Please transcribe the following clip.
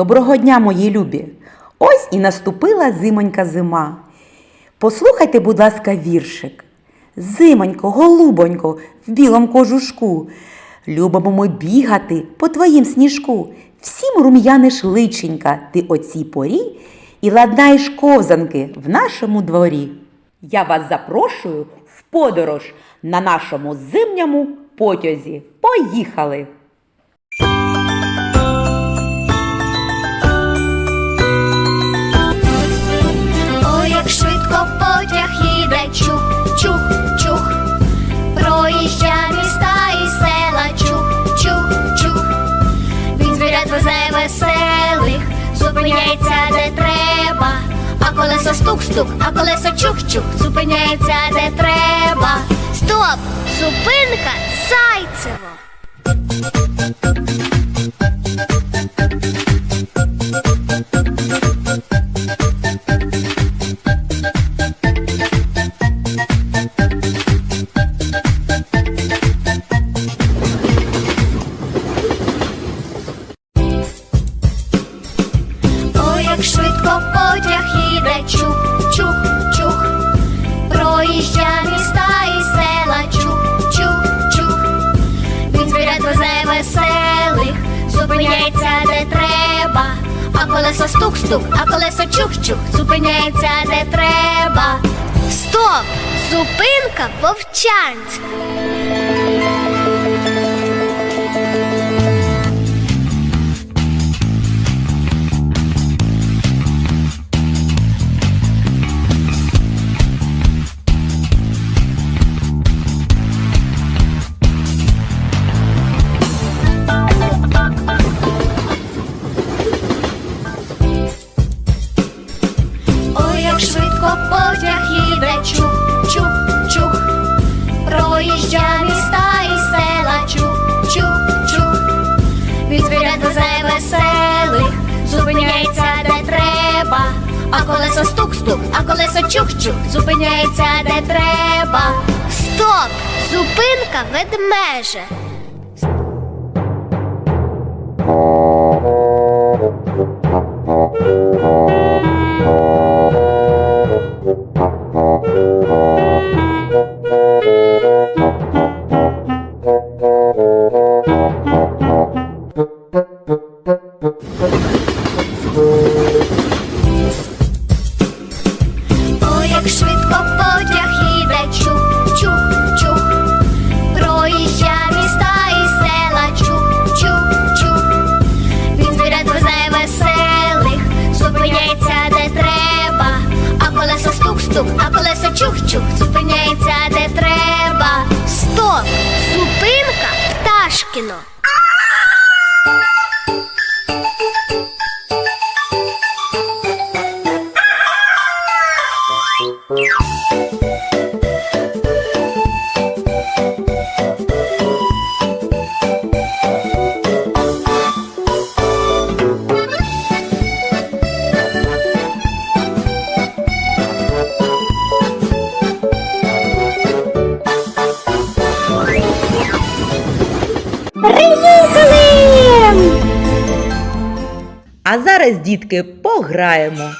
Доброго дня, мої любі! Ось і наступила зимонька зима. Послухайте, будь ласка, віршик. Зимонько, голубонько, в білому кожушку. Любимо ми бігати по твоїм сніжку. Всім рум'яниш личенька ти о цій порі і ладнаєш ковзанки в нашому дворі. Я вас запрошую в подорож на нашому зимньому потязі. Поїхали! Колесо стук-стук, а колесо чух-чух, зупиняється де треба. Стоп! Зупинка Зайцево! Ой, як швидко потяг їде, чух, чух, чух, проїжджа міста і села, чух, чух, чух. Він звірят везе веселих, зупиняється де треба, а колесо стук-стук, а колесо чух-чух, зупиняється де треба. Стоп! Зупинка Вовчанськ! Колесо стук-стук, а колесо чух-чух, зупиняється де треба. Стоп! Зупинка ведмежа. А зараз, дітки, пограємо.